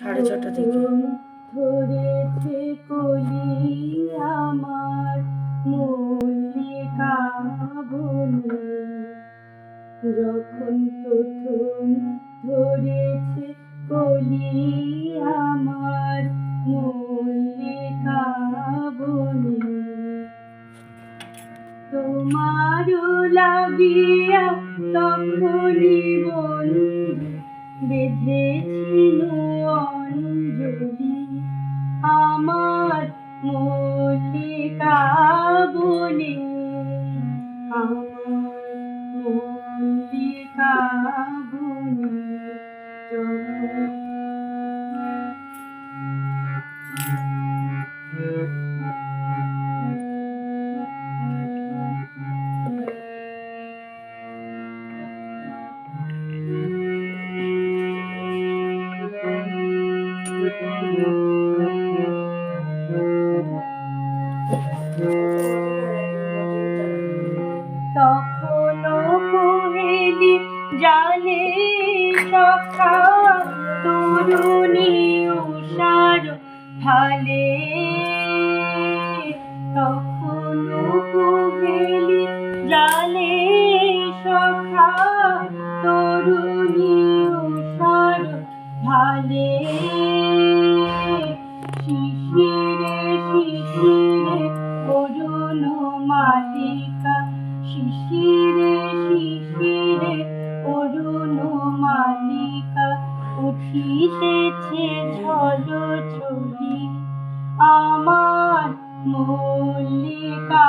সাড়ে ছটা থেকে। ধরেছে কলি আমার যখন প্রথম ধরেছে কলি আমার মল্লিকা তোমারও লাগিয়া তখনও কোহেলি জানে সখা তরুণী উষার ভালে তখনও কোহেলি জানে সখা তরুণী উষার ভালে শিশিরে শিশিরে অরুণ মালিকা, শিশিরে শিশিরে অরুণ মালিকা উঠিতেছে ছবি আমার মল্লিকা।